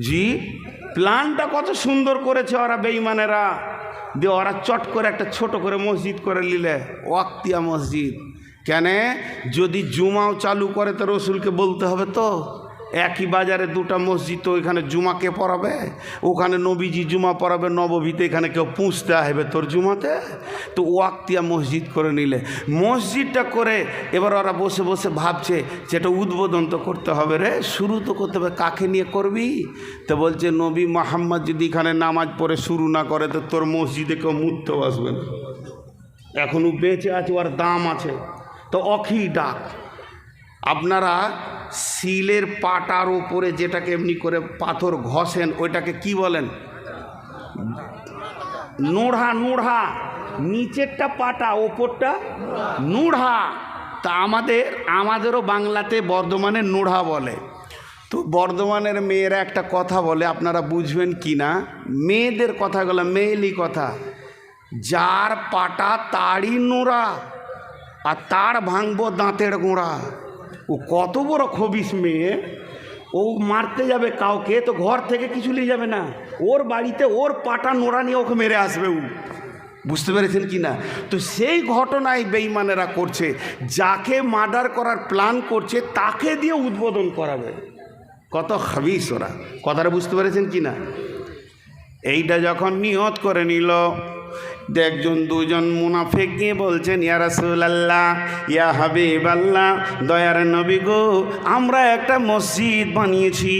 জি, প্ল্যানটা কত সুন্দর করেছে ওরা বেইমানেরা দিয়ে ওরা চট করে একটা ছোট করে মসজিদ করে নিলে, ওয়াক্তিয়া মসজিদ। কেন? যদি জুমাও চালু করে তো রসুলকে বলতে হবে তো। একই বাজারে দুটা মসজিদ, তো এখানে জুমাকে পড়াবে, ওখানে নবীজি জুমা পড়াবে নবভীতে এখানে কেউ পুঁছতে আসবে তোর জুমাতে? তো ওয়াক্তিয়া মসজিদ করে নিলে। মসজিদটা করে এবার ওরা বসে বসে ভাবছে যেটা উদ্বোধন তো করতে হবে রে, শুরু তো করতে হবে, কাকে নিয়ে করবি? তো বলছে, নবী মোহাম্মদ যদি এখানে নামাজ পড়ে শুরু না করে, তো তোর মসজিদে কেউ মুততেও আসবে না। এখনও বেঁচে আছে, ওর দাম আছে। তো অখি ডাক। আপনারা শিলের পাটার ওপরে যেটাকে এমনি করে পাথর ঘষেন, ওইটাকে কি বলেন? নোড়া নোড়া। নিচেরটা পাটা, ওপরটা নুড়া। তা আমাদের, আমাদেরও বাংলাতে বর্ধমানে নোড়া বলে। তো বর্ধমানের মেয়েরা একটা কথা বলে, আপনারা বুঝবেন কি না? মেয়েদের কথাগুলো, মেয়েলি কথা। যার পাটা তারই নোড়া, আর তার ভাঙবো দাঁতের গোড়া। ও কত বড় খবিস মেয়ে। ও মারতে যাবে কাউকে, তো ঘর থেকে কিছু নিয়ে যাবে না। ওর বাড়িতে ওর পাটা নোড়া নিয়ে ওকে মেরে আসবে ও। বুঝতে পেরেছেন কি না? তো সেই ঘটনায় বেইমানেরা করছে, যাকে মার্ডার করার প্ল্যান করছে, তাকে দিয়ে উদ্বোধন করাবে। কত হাবিস ওরা। কথাটা বুঝতে পেরেছেন কি না? এইটা যখন নিয়ত করে নিল একজন দুজন মুনাফেক গিয়ে বলছেন, ইয়া ইয়া হাবিব আল্লাহ দয়ার নবী গো, আমরা একটা মসজিদ বানিয়েছি।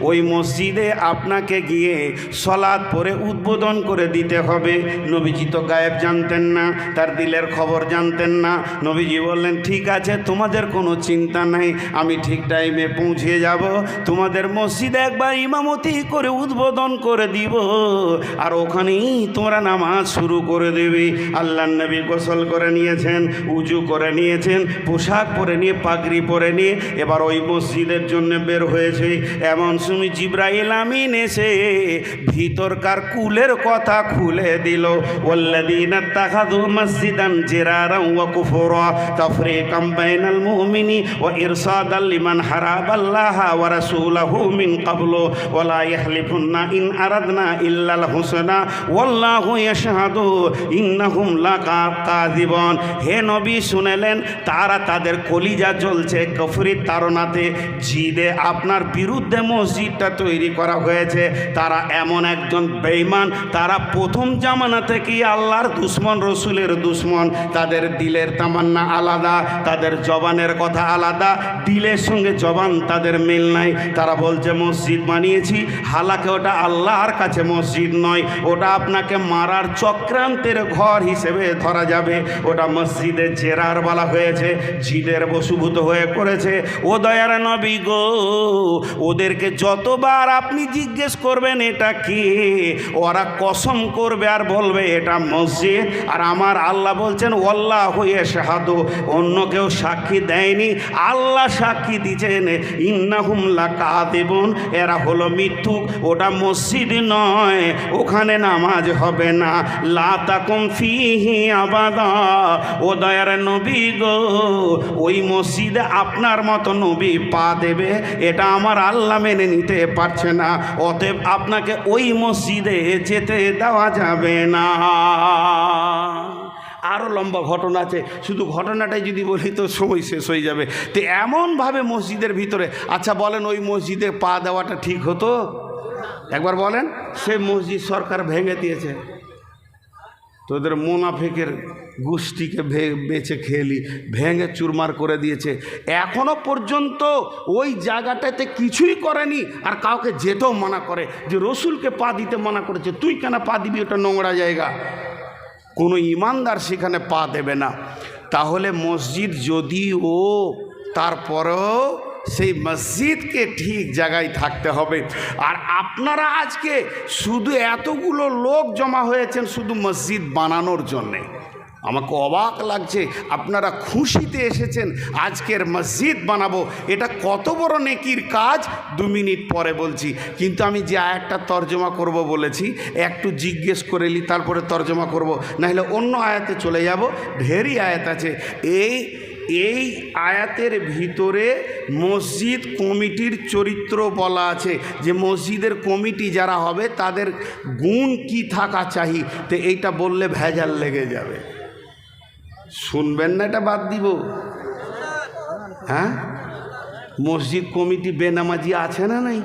ওই মসজিদে আপনাকে গিয়ে সলাদ পরে উদ্বোধন করে দিতে হবে। নবীজি তো গায়েব জানতেন না, তার দিলের খবর জানতেন না। নবীজি বললেন, ঠিক আছে, তোমাদের কোনো চিন্তা নাই, আমি ঠিক টাইমে পৌঁছে যাব। তোমাদের মসজিদে একবার ইমামতি করে উদ্বোধন করে দিব। আর ওখানেই তোমরা নামাজ শুরু করে দেবে। আল্লাহ নবী গোসল করে নিয়েছেন, উজু করে নিয়েছেন, পোশাক পরে নিয়ে, পাগড়ি পরে নিয়ে এবার ওই মসজিদের জন্য বের হয়েছে। এমন সময় জিব্রাইল আমিন এসে ভিতরকার কুলের কথা খুলে দিল। ওল্লাদিন তাখাদু মসজিদান মুমিনি মিন ইন আরাদনা ইল্লাল হুসনা, ওয়াল্লাহু ইয়াশহাদু ইন্নাহুম লাকাযিবুন হে নবী, শুনেলেন, তারা তাদের কলিজা জ্বলছে কফরির তাড়নাতে। জিদে আপনার বিরুদ্ধে মসজিদটা তৈরি করা হয়েছে। তারা এমন একজন বেঈমান, তারা প্রথম জামানা থেকেই আল্লাহর দুশ্মন, রসুলের দুশ্মন? তাদের দিলের তামান্না আলাদা, তাদের জবানের কথা আলাদা, দিলের সঙ্গে জবান তাদের মিল নাই। তারা বলছে, মসজিদ বানিয়েছি, হালাকে ওটা আল্লাহর কাছে মসজিদ নয়, ওটা আপনাকে মারার চক্রান্তের ঘর হিসেবে ধরা যাবে। ওটা মসজিদে জেরার বলা হয়েছে জিদের বসুভূত হয়ে করেছে। ও দয়ার নবী গো, ওদেরকে যতবার আপনি জিজ্ঞেস করবেন এটা কি, ওরা কসম করবে আর বলবে এটা মসজিদ। আর আমার আল্লাহ বলছেন ওল্লাহ হয়ে শাহাদু অন্য কেউ সাক্ষী দেয়নি। আল্লাহ সাক্ষী দিচ্ছেন ইন্না হুমলা কা দেবন এরা হলো মিথ্যুক, ওটা মসজিদ নয়, ওখানে নামাজ হবে না লাতাকুম ফিহি আবাদা। ও দয়ার নবী গো, ওই মসজিদে আপনার মতো নবী পা দেবে, এটা আমার আল্লাহ মেনে নিতে পারছে না। অতএব আপনাকে ওই মসজিদে যেতে দেওয়া যাবে না। আরও লম্বা ঘটনা আছে, শুধু ঘটনাটাই যদি বলি তো সময় শেষ হয়ে যাবে। তো এমনভাবে মসজিদের ভিতরে আচ্ছা বলেন ওই মসজিদে পা দেওয়াটা ঠিক হতো? একবার বলেন, সে মসজিদ সরকার ভেঙে দিয়েছে। তোদের মোনাফেকের গোষ্ঠীকে বেচে খেলি, ভেঙে চুরমার করে দিয়েছে। এখনও পর্যন্ত ওই জায়গাটাতে কিছুই করেনি আর কাউকে যেতেও মানা করে, যে রসুলকে পা দিতে মানা করেছে। তুই কেন পা দিবি? ওটা নোংরা জায়গা। কোনো ইমানদার সেখানে পা দেবে না। তাহলে মসজিদ যদিও তারপরেও সেই মসজিদকে ঠিক জায়গায় থাকতে হবে। আর আপনারা আজকে শুধু এতগুলো লোক জমা হয়েছেন শুধু মসজিদ বানানোর জন্যে। আমাকে অবাক লাগছে, আপনারা খুশিতে এসেছেন, আজকের মসজিদ বানাবো। এটা কত বড় নেকির কাজ? দু মিনিট পরে বলছি। কিন্তু আমি যে আয়াতটা তর্জমা করব বলেছি, একটু জিজ্ঞেস করে নিই তারপরে তর্জমা করব। নাহলে অন্য আয়াতে চলে যাব ঢেরই আয়াত আছে। এই এই আয়াতের ভিতরে মসজিদ কমিটির চরিত্র বলা আছে যে মসজিদের কমিটি যারা হবে, তাদের গুণ কি থাকা চাই? তো এইটা বললে ভেজাল লেগে যাবে। শুনবেন না এটা বাদ দিব। হ্যাঁ? মসজিদ কমিটি বেনামাজি আছে না নাই?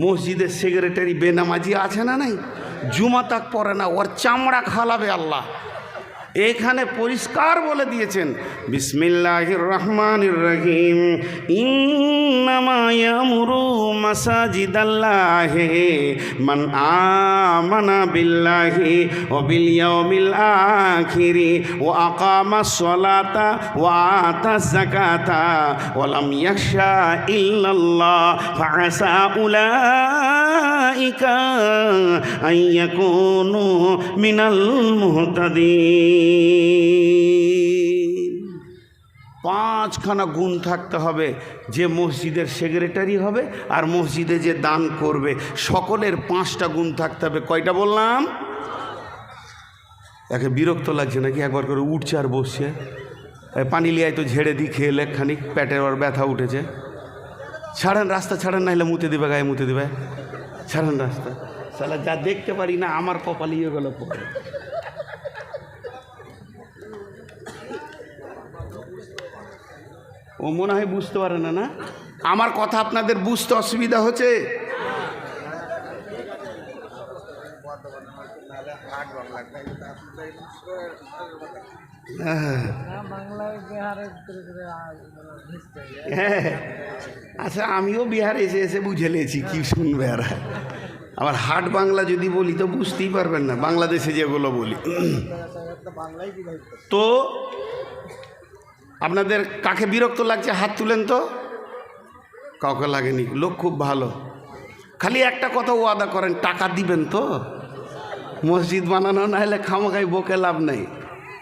মসজিদের সেক্রেটারি বেনামাজি আছে না নাই? জুমা তাক পড়ে না, ওর চামড়া খালাবে আল্লাহ। এখানে পরিষ্কার বলে দিয়েছেন, বিসমিল্লাহির রহমানির রহিম, ইন্নামা ইয়ামুরু মাসাজিদাল্লাহি মান আমানা বিল্লাহি ওয়া বিল ইয়াউমিল আখিরি ওয়া আকামাস সালাতা ওয়া আতাজ যাকাতা ওয়া লাম ইয়াখশা ইল্লাল্লাহ ফাআসা উলাইকা আন ইয়াকুনু মিনাল মুহতাদিন। পাঁচখানা গুণ থাকতে হবে, যে মসজিদের সেক্রেটারি হবে আর মসজিদে যে দান করবে। সকলের পাঁচটা গুণ থাকতে হবে। কয়টা বললাম? একে বিরক্ত লাগছে নাকি? একবার করে উঠছে আর বসছে। পানি লিয়ায় তো ঝেড়ে দিই, খেয়ে খানিক, পেটের ওর ব্যথা উঠেছে। ছাড়েন রাস্তা, ছাড়েন না হলে মুতে দিবে, গায়ে মুতে দিবে। ছাড়েন রাস্তা। সালা যা দেখতে পারি না, আমার কপালে ইয়ে গেল পরে ও মনে হয় বুঝতে পারে না না? আমার কথা আপনাদের বুঝতে অসুবিধা হচ্ছে? হ্যাঁ আচ্ছা আমিও বিহারে এসে এসে বুঝে নিয়েছি কি শুনবে আর আবার হাট বাংলা যদি বলি তো বুঝতেই পারবেন না, বাংলাদেশে যেগুলো বলি। তো আপনাদের কাকে বিরক্ত লাগছে? হাত তুলেন তো। কাউকে লাগেনি। লোক খুব ভালো। খালি একটা কথা ওয়াদা করেন, টাকা দিবেন তো। মসজিদ বানানো না হলে খামাখাই বকে লাভ নেই।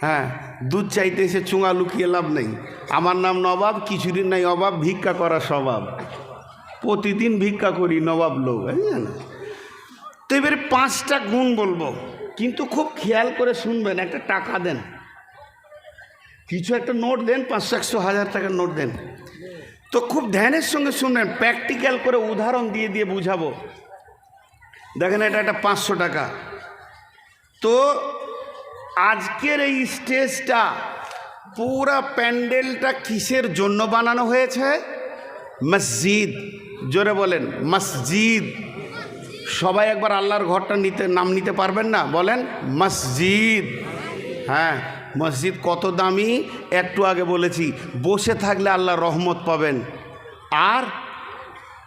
হ্যাঁ দুধ চাইতে এসে চুঙা লুকিয়ে লাভ নেই। আমার নাম নবাব, কিছুদিন নাই অভাব, ভিক্ষা করা স্বভাব। প্রতিদিন ভিক্ষা করি নবাব লোক বুঝলেন তো এবারে পাঁচটা গুণ বলব। কিন্তু খুব খেয়াল করে শুনবেন, একটা টাকা দেন। কিছু একটা নোট দেন, পাঁচশো, একশো, হাজার টাকার নোট দেন। তো খুব ধ্যানের সঙ্গে শুনবেন, প্র্যাকটিক্যাল করে উদাহরণ দিয়ে দিয়ে বুঝাবো। দেখেন এটা একটা পাঁচশো টাকা। তো আজকের এই স্টেজটা পুরা প্যান্ডেলটা কিসের জন্য বানানো হয়েছে? মসজিদ। জোরে বলেন, মসজিদ। সবাই একবার আল্লাহর ঘরটা নিতে, নাম নিতে পারবেন না? বলেন, মসজিদ। হ্যাঁ। মসজিদ কত দামি? একটু আগে বলেছি, বসে থাকলে আল্লাহ রহমত পাবেন। আর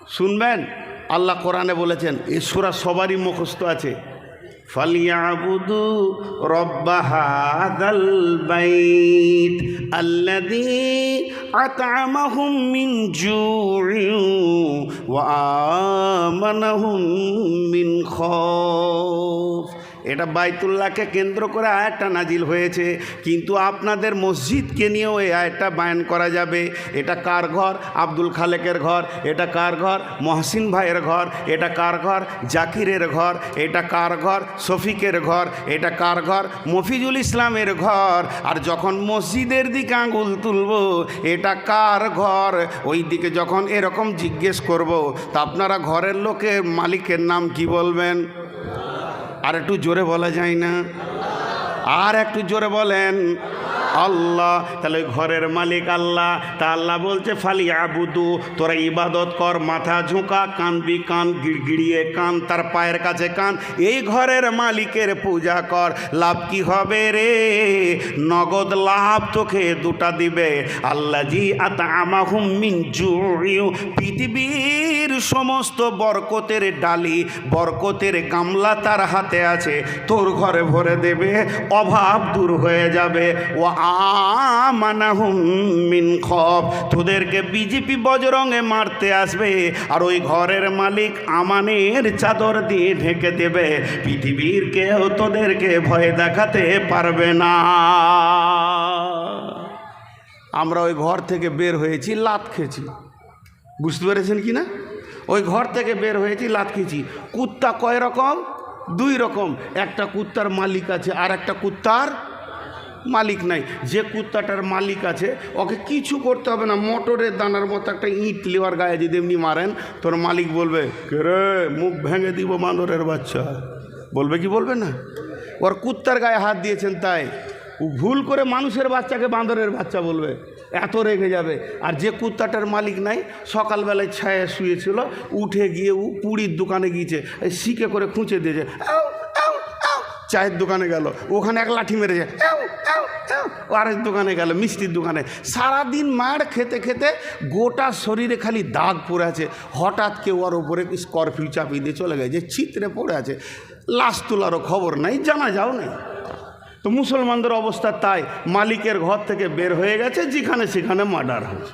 শুনবেন, আল্লাহ কোরআনে বলেছেন ঈশ্বরা সবারই মুখস্থ আছে। ফালিয়াবুদু রব্বা হাদাল বাইত আল্লাযী আত'আমাহুম মিন মিন এটা বাইতুল্লাহকে কেন্দ্র করে আয়াতটা নাজিল হয়েছে, কিন্তু আপনাদের মসজিদকে নিয়েও এই আয়াতটা বায়ান করা যাবে। এটা কার ঘর? আব্দুল খালেকের ঘর। এটা কার ঘর? মহসিন ভাইয়ের ঘর। এটা কার ঘর? জাকিরের ঘর। এটা কার ঘর? শফিকের ঘর। এটা কার ঘর? মফিজুল ইসলামের ঘর। আর যখন মসজিদের দিকে আঙুল তুলব, এটা কার ঘর? ওই দিকে যখন এরকম জিজ্ঞেস করব, তা আপনারা ঘরের লোকের মালিকের নাম কি বলবেন? আর একটু জোরে বলা যায় না। আর একটু জোরে বলেন। আল্লাহ, তাহলে ঘরের মালিক আল্লাহ। তা আল্লাহ বলছে ফালি আবুদু তোরা ইবাদত কর, মাথা ঝুঁকা, কানবি কান, গিড়গিড়িয়ে কান, তার পায়ের কাছে কান। এই ঘরের মালিকের পূজা কর, লাভ কি হবে রে? নগদ লাভ তোকে দুটা দিবে। আল্লাহ জি আতা আমাহুম মিন পৃথিবীর সমস্ত বরকতের ডালি, বরকতের গামলা তার হাতে আছে। তোর ঘরে ভরে দেবে, অভাব দূর হয়ে যাবে। ও আমানাহুম মিন খব। তোদেরকে বিজেপি বজরঙে মারতে আসবে, আর ওই ঘরের মালিক আমানের চাদর দিয়ে ঢেকে দেবে। পৃথিবীর কেউ তোদেরকে ভয় দেখাতে পারবে না। আমরা ওই ঘর থেকে বের হয়েছি, লাত খেয়েছি। বুঝতে পেরেছেন কি না? ওই ঘর থেকে বের হয়েছি, লাত খেয়েছি। কুত্তা কয় রকম? দুই রকম। একটা কুত্তার মালিক আছে, আর একটা কুত্তার মালিক নাই। যে কুত্তাটার মালিক আছে, ওকে কিছু করতে হবে না। মোটরের দানার মতো একটা ইট লেওয়ার গায়ে যদি এমনি মারেন, তোর মালিক বলবে, কে রে, মুখ ভেঙে দিব বান্দরের বাচ্চা। বলবে কি বলবে না? ওর কুত্তার গায়ে হাত দিয়েছেন তাই। ও ভুল করে মানুষের বাচ্চাকে বাঁদরের বাচ্চা বলবে। এত রেগে যাবে। আর যে কুত্তাটার মালিক নাই, সকালবেলায় ছায়া শুয়েছিল, উঠে গিয়ে ও পুরীর দোকানে গিয়েছে শিকে করে খুঁচে দিয়েছে। চায়ের দোকানে গেল। ওখানে এক লাঠি মেরেছে। আরেক দোকানে গেল, মিষ্টির দোকানে। সারাদিন মার খেতে খেতে গোটা শরীরে খালি দাগ পড়ে আছে। হঠাৎ কেউ আর ওপরে স্করপিউ চাপিয়ে দিয়ে চলে গেছে চিত্রে পড়ে আছে। লাশ তোলারও খবর নাই, জানা যাও নেই। তো মুসলমানদের অবস্থা তাই, মালিকের ঘর থেকে বের হয়ে গেছে, যেখানে সেখানে মার্ডার হচ্ছে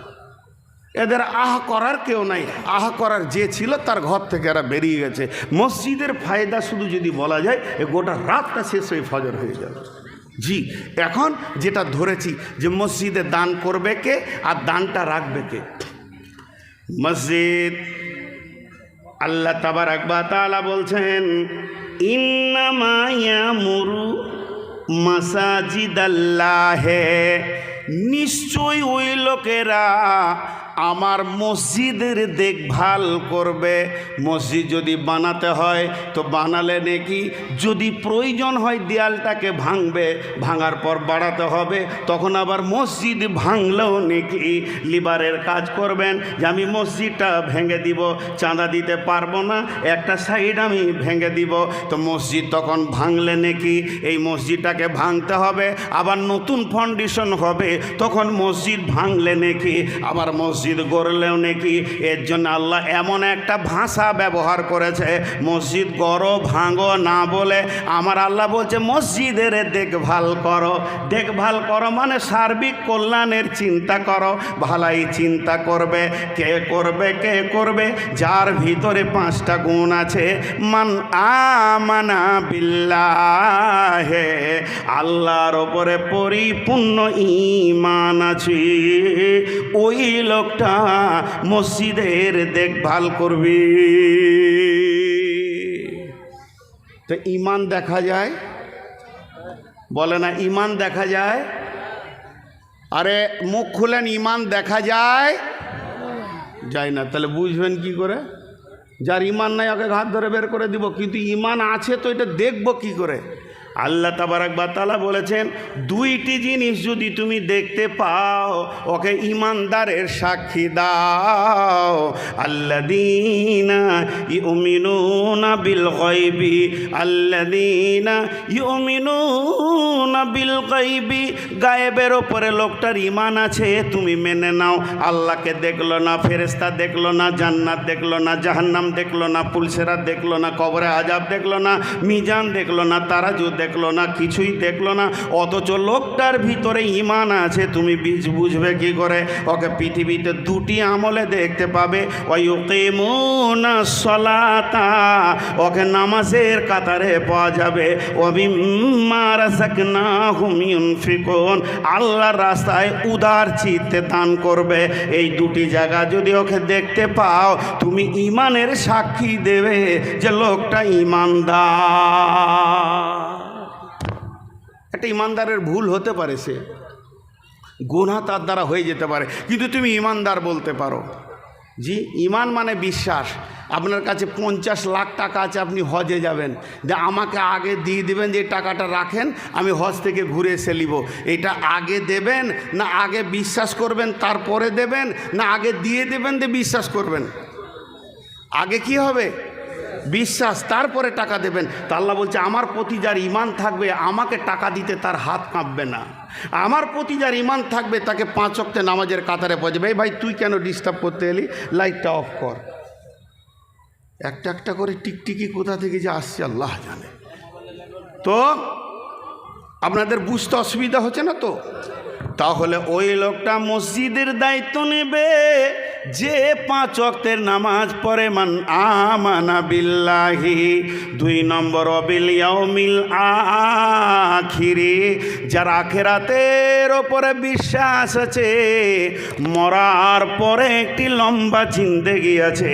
এদের আহ করার কেউ নাই, আহ করার যে ছিল তার ঘর থেকে এরা বেরিয়ে গেছে। মসজিদের ফায়দা শুধু যদি বলা যায়, এ গোটা রাতটা শেষ হয়ে ফজর হয়ে যাবে। জি, এখন যেটা ধরেছি যে মসজিদে দান করবে কে আর দানটা রাখবে কে? মসজিদ, আল্লাহ তাবার আকবা তালা বলছেন ইন্নামায়া মুরু মাসাজিদ আল্লাহে নিশ্চয় ওই লোকেরা আমার মসজিদের দেখভাল করবে। মসজিদ যদি বানাতে হয়, তো বানালে নাকি? যদি প্রয়োজন হয় দেয়ালটাকে ভাঙবে, ভাঙার পর বাড়াতে হবে, তখন আবার মসজিদ ভাঙলেও নাকি লিবারের কাজ করবেন। যে আমি মসজিদটা ভেঙে দিব, চাঁদা দিতে পারব না, একটা সাইড আমি ভেঙে দিব। তো মসজিদ তখন ভাঙলে নাকি? এই মসজিদটাকে ভাঙতে হবে, আবার নতুন ফাউন্ডেশন হবে, তখন মসজিদ ভাঙলে নাকি? আবার মসজিদ গড়লেও নাকি এর জন্য আল্লাহ এমন একটা ভাষা ব্যবহার করেছে, মসজিদ গড়ো, ভাঙো না বলে। আমার আল্লাহ বলছে, মসজিদের দেখভাল করো। দেখভাল করো মানে সার্বিক কল্যাণের চিন্তা করো। ভালাই চিন্তা করবে, কে করবে কে করবে? যার ভিতরে পাঁচটা গুণ আছে, মান আমানা বিল্লাহে, আল্লাহর ওপরে পরিপূর্ণ ইমান আছে। ওই লোকটা মসজিদের দেখভাল করবে। তো ইমান দেখা যায়? বলে না, ইমান দেখা যায়? আরে মুখ খুলেন, ইমান দেখা যায়? যায় না। তাহলে বুঝবেন কি করে? যার ইমান নাই, ওকে ঘাত ধরে বের করে দিব। কিন্তু ইমান আছে তো এটা দেখব কি করে? আল্লাহ তাবারাক তালা বলেছেন, দুইটি জিনিস যদি তুমি দেখতে পাও, ওকে ইমানদারের সাক্ষী দাও। আল্লা আল্লাদিনা ইউমিনুনা বিল গায়বি আল্লাদিনা ইউমিনুনা বিল গায়বি, গায়েবের ওপরে লোকটার ইমান আছে, তুমি মেনে নাও। আল্লাহকে দেখল না ফেরেস্তা দেখল না, জান্নাত দেখল না, জাহান্নাম দেখল না পুলসেরা দেখল না, কবরে আজাব দেখল না, মিজান দেখল না, তারাজু দেখল না, কিছুই দেখল না। অথচ লোকটার ভিতরে ইমান আছে, তুমি বীজ বুঝবে কি করে? ওকে পৃথিবীতে দুটি আমলে দেখতে পাবে। ওই ওকে সলাতা, ওকে নামাজের কাতারে পাওয়া যাবে। আল্লাহর রাস্তায় উদার চিত্তে দান করবে। এই দুটি জায়গা যদি ওকে দেখতে পাও, তুমি ইমানের সাক্ষী দেবে যে লোকটা ইমানদার একটা ইমানদারের ভুল হতে পারে সে। গুণা তার দ্বারা হয়ে যেতে পারে। কিন্তু তুমি ইমানদার বলতে পারো। জি, ইমান মানে বিশ্বাস। আপনার কাছে পঞ্চাশ লাখ টাকা আছে, আপনি হজে যাবেন। যে আমাকে আগে দিয়ে দেবেন যে টাকাটা রাখেন, আমি হজ থেকে ঘুরে এসে নিব। এটা আগে দেবেন, না আগে বিশ্বাস করবেন, তারপরে দেবেন, না আগে দিয়ে দেবেন, দিয়ে বিশ্বাস করবেন। আগে কি হবে? বিশ্বাস, তারপরে টাকা দেবেন। তা আল্লাহ বলছে, আমার প্রতি যার ইমান থাকবে, আমাকে টাকা দিতে তার হাত কাঁপবে না। আমার প্রতি যার ইমান থাকবে, তাকে পাঁচ অক্টে নামাজের কাতারে পৌঁছবে এই ভাই, তুই কেন ডিস্টার্ব করতে এলি? লাইটটা অফ কর। একটা একটা করে টিকটিকি কোথা থেকে যে আসছে, আল্লাহ জানে। তো, আপনাদের বুঝতে অসুবিধা হচ্ছে না তো? তাহলে ওই লোকটা মসজিদের দায়িত্ব নেবে। যে পাঁচ অক্তের নামাজ পড়ে, মান আমানা বিল্লাহি, দুই নম্বর অবিল ইয়াউমিল আখিরি, যার আখেরাতের ওপরে বিশ্বাস আছে, মরার পরে একটি লম্বা জিন্দেগি আছে,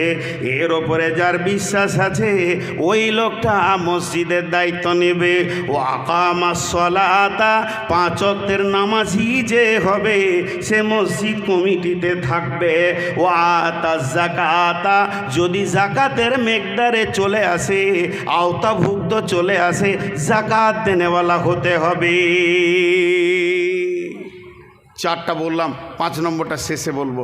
এর ওপরে যার বিশ্বাস আছে, ওই লোকটা মসজিদের দায়িত্ব নেবে, ও আকামা সলাতা, পাঁচ অক্তের নামাজই যে হবে, সে মসজিদ কমিটিতে থাকবে ও আতা জাকাতা যদি জাকাতের মেঘদারে চলে আসে, আওতাভুক্ত চলে আসে জাকাত দেনেওয়ালা হতে হবে। চারটা বললাম, পাঁচ নম্বরটা শেষে বলব।